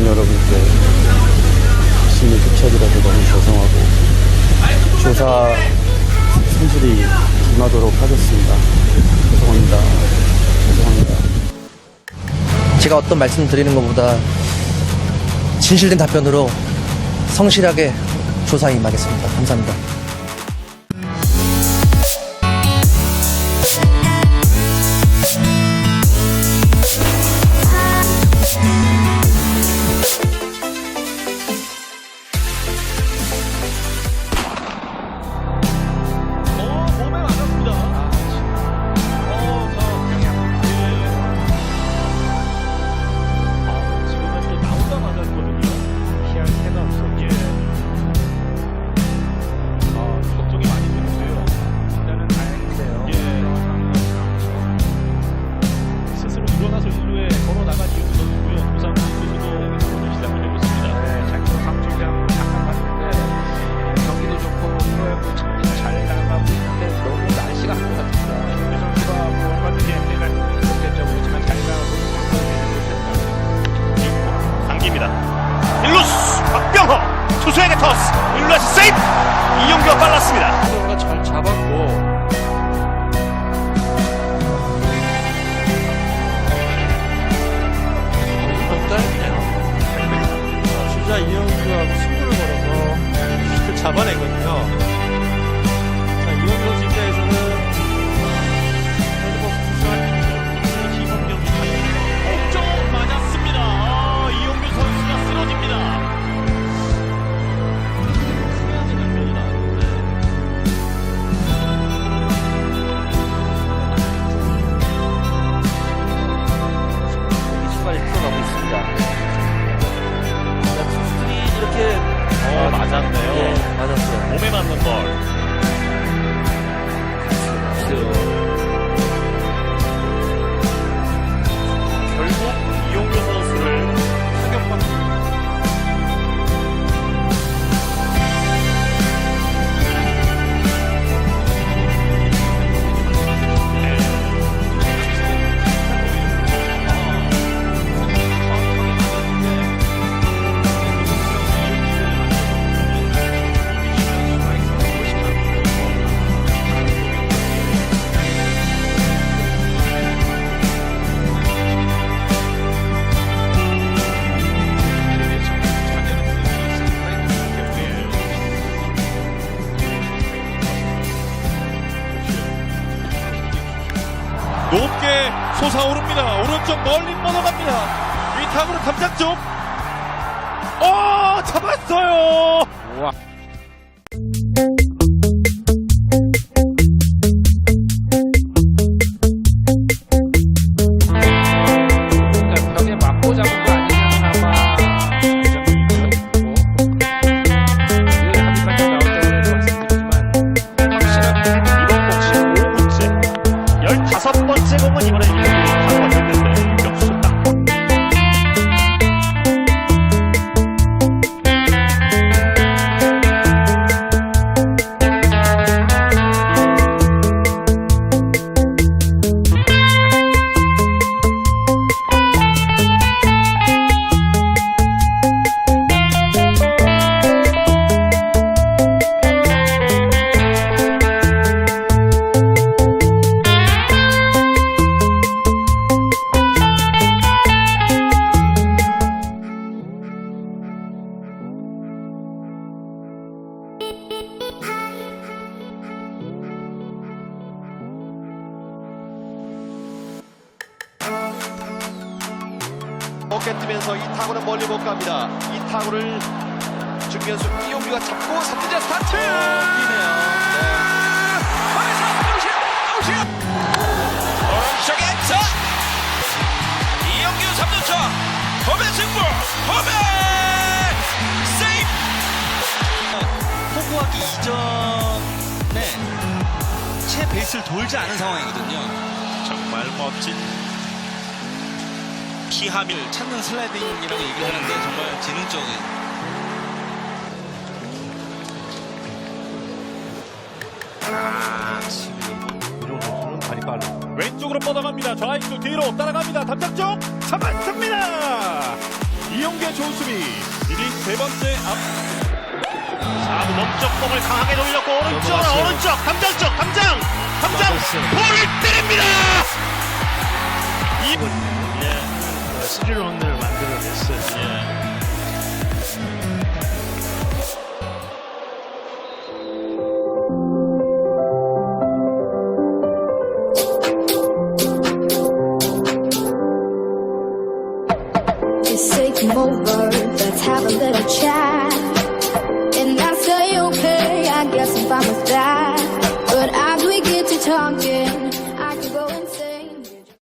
국민 여러분께 심히 끼쳐드려서 너무 죄송하고 조사 성실히 임하도록 하겠습니다. 죄송합니다. 죄송합니다. 제가 어떤 말씀 드리는 것보다 진실된 답변으로 성실하게 조사에 임하겠습니다. 감사합니다. 토스 일루에서 세이프 이용규가 빨랐습니다. 프로가 잘 잡았고 주자 이영규하고 승부를 걸어서 를 잡아내거든요. 높게 솟아오릅니다. 오른쪽 멀리 뻗어갑니다. 위탁으로 담장 쪽. 어, 잡았어요. 그러 어깨 뜨면서 이 타구는 멀리 못 갑니다. 이 타구를 중견수 이용규가 잡고 3주자 스타트! 뛰네요. 오른쪽에 차 이영규 3루차 홈의 승부 홈의 세이프 포구하기 이전에 채 베이스를 돌지 않은 상황이거든요. 정말 멋진 키함을 찾는 슬라이딩이라고 얘기를 하는데 정말 지능적인 왼쪽으로 뻗어갑니다. 좌익수 뒤로 따라갑니다. 담장 쪽 잡았습니다. 이용규의 좋은 수비. 이리 세 번째 앞. 4구 몸쪽 공을 강하게 돌렸고 오른쪽 오른쪽 담장 쪽 담장 담장 볼을 때 Say come over, let's have a little chat.